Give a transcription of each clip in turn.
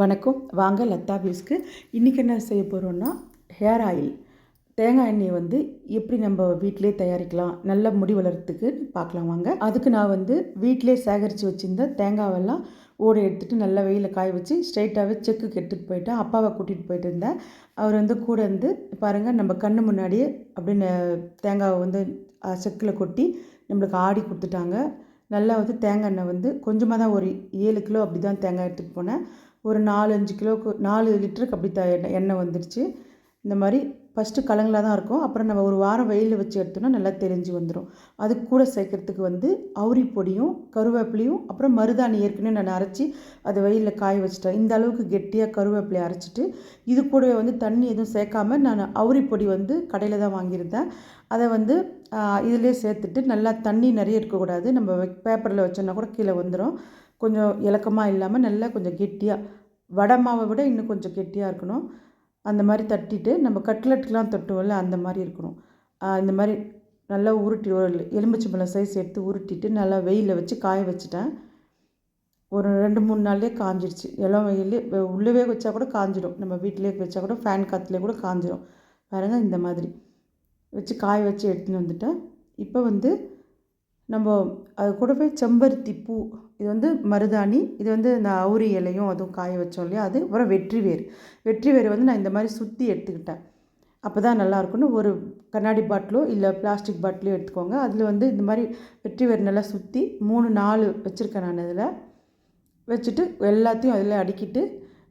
வணக்கம். வாங்க லத்தா வியூஸ்க்கு. இன்றைக்கி என்ன செய்ய போகிறோன்னா ஹேர் ஆயில் தேங்காய் எண்ணெயை வந்து எப்படி நம்ம வீட்டிலே தயாரிக்கலாம் நல்ல முடி வளர்கிறதுக்கு பார்க்கலாம் வாங்க. அதுக்கு நான் வந்து வீட்டிலே சேகரித்து வச்சுருந்த தேங்காவெல்லாம் ஓடை எடுத்துகிட்டு நல்லா வெயிலில் காய வச்சு ஸ்ட்ரைட்டாகவே செக்குக்கு எடுத்துகிட்டு போயிட்டேன். அப்பாவை கூட்டிகிட்டு போயிட்டு இருந்தேன். அவர் வந்து கூட இருந்து பாருங்கள் நம்ம கண்ணு முன்னாடியே அப்படின்னு தேங்காவை வந்து செக்கில் கொட்டி நம்மளுக்கு ஆடி கொடுத்துட்டாங்க. நல்லா வந்து தேங்காய் எண்ணெய் வந்து கொஞ்சமாக தான் ஒரு ஏழு கிலோ அப்படி தான் தேங்காய் எடுத்துகிட்டு போனேன். ஒரு நாலு அஞ்சு கிலோக்கு நாலு லிட்டருக்கு அப்படி த எண்ணெய் எண்ணெய் வந்துடுச்சு. இந்த மாதிரி ஃபஸ்ட்டு கலங்களாக தான் இருக்கும். அப்புறம் நம்ம ஒரு வாரம் வெயிலில் வச்சு எடுத்தோம்னா நல்லா தெரிஞ்சு வந்துடும் அது கூட சேர்க்கறதுக்கு வந்து அவுரி பொடியும் கருவேப்பிலையும் அப்புறம் மருதாணி ஏற்கனவே நான் அரைச்சி அதை வெயிலில் காய வச்சிட்டேன். இந்த அளவுக்கு கெட்டியாக கருவேப்பிலையை அரைச்சிட்டு இது கூடவே வந்து தண்ணி எதுவும் சேர்க்காம நான் அவுரி பொடி வந்து கடையில் தான் வாங்கியிருந்தேன். அதை வந்து இதிலே சேர்த்துட்டு நல்லா தண்ணி நிறைய இருக்கக்கூடாது நம்ம பேப்பரில் வச்சோன்னா கூட கீழே வந்துடும் கொஞ்சம் இலக்கமாக இல்லாமல் நல்லா கொஞ்சம் கெட்டியாக வடை மாவை விட இன்னும் கொஞ்சம் கெட்டியாக இருக்கணும். அந்த மாதிரி தட்டிட்டு நம்ம கட்லெட்டுக்கெலாம் தட்டுவோம்ல அந்த மாதிரி இருக்கணும். இந்த மாதிரி நல்லா உருட்டி ஒரு எலுமிச்சம்பழம் சைஸ் எடுத்து உருட்டிட்டு நல்லா வெயிலில் வச்சு காய வச்சுட்டேன். ஒரு ரெண்டு மூணு நாள்லேயே காஞ்சிடுச்சு இளம் வெயிலே உள்ளவே வச்சா கூட காஞ்சிடும். நம்ம வீட்டிலே வச்சா கூட ஃபேன் காற்றுலேயே கூட காஞ்சிடும் பாருங்கள் இந்த மாதிரி. வச்சு காய வச்சு எடுத்துன்னு வந்துட்டேன். இப்போ வந்து நம்ம அது கூடவே செம்பருத்தி பூ. இது வந்து மருதாணி இது வந்து இந்த அவுரி இலையும் அதுவும் காய வச்சோம் இல்லையா? அது அப்புறம் வெற்றி வேர். வெற்றி வேர் வந்து நான் இந்த மாதிரி சுற்றி எடுத்துக்கிட்டேன். அப்போ தான் நல்லாயிருக்குன்னு ஒரு கண்ணாடி பாட்டிலோ இல்லை பிளாஸ்டிக் பாட்டிலோ எடுத்துக்கோங்க. அதில் வந்து இந்த மாதிரி வெற்றி வேர் நல்லா சுற்றி மூணு நாலு வச்சுருக்கேன் நான் இதில். வச்சுட்டு எல்லாத்தையும் அதில் அடுக்கிட்டு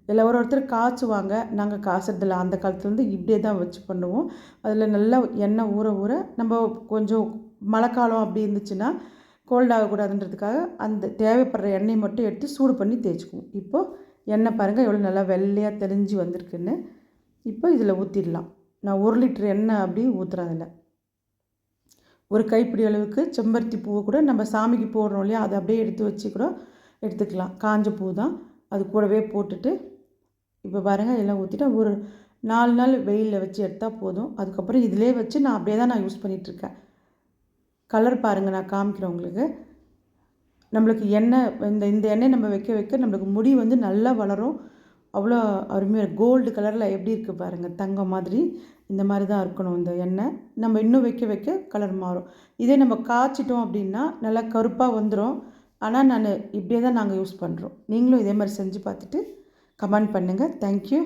இதில் ஒரு ஒருத்தர் காய்ச்சுவாங்க. நாங்கள் காய்ச்சறதில்ல. அந்த காலத்துலேருந்து இப்படியே தான் வச்சு பண்ணுவோம். அதில் நல்லா எண்ணெய் ஊற ஊற நம்ம கொஞ்சம் மழை காலம் அப்படி இருந்துச்சுன்னா கோல்ட் ஆகக்கூடாதுன்றதுக்காக அந்த தேவைப்படுற எண்ணெய் மட்டும் எடுத்து சூடு பண்ணி தேய்ச்சிக்குவோம். இப்போது எண்ணெய் பாருங்கள் எவ்வளோ நல்லா வெள்ளையாக தெளிஞ்சு வந்திருக்குன்னு. இப்போ இதில் ஊற்றிடலாம் நான் ஒரு லிட்டர் எண்ணெய் அப்படி ஊற்றுறேன் அதில் ஒரு கைப்பிடி அளவுக்கு செம்பருத்தி பூவை கூட நம்ம சாமிக்கு போடுறோம் இல்லையா அதை அப்படியே எடுத்து வச்சு கூட எடுத்துக்கலாம். காஞ்ச பூ தான். அது கூடவே போட்டுட்டு இப்போ பாருங்கள் எல்லாம் ஊற்றிட்டு ஒரு நாலு நாள் வெயிலில் வச்சு எடுத்தால் போதும். அதுக்கப்புறம் இதிலே வச்சு நான் அப்படியே தான் நான் யூஸ் பண்ணிகிட்ருக்கேன் கலர் பாருங்கள் நான் காமிக்கிறேன் உங்களுக்கு. நம்மளுக்கு எண்ணெய் இந்த இந்த எண்ணெய் நம்ம வைக்க வைக்க நம்மளுக்கு முடி வந்து நல்லா வளரும். அவ்வளோ அருமையாக கோல்டு கலரில் எப்படி இருக்குது பாருங்கள் தங்கம் மாதிரி. இந்த மாதிரி தான் இருக்கணும் இந்த எண்ணெய். நம்ம இன்னும் வைக்க வைக்க கலர் மாறும். இதே நம்ம காய்ச்சிட்டோம் அப்படின்னா நல்லா கருப்பாக வந்துடும் ஆனால் நான் இப்படியே தான் நாங்கள் யூஸ் பண்ணுறோம் நீங்களும் இதே மாதிரி செஞ்சு பார்த்துட்டு கமெண்ட் பண்ணுங்கள் தேங்க்யூ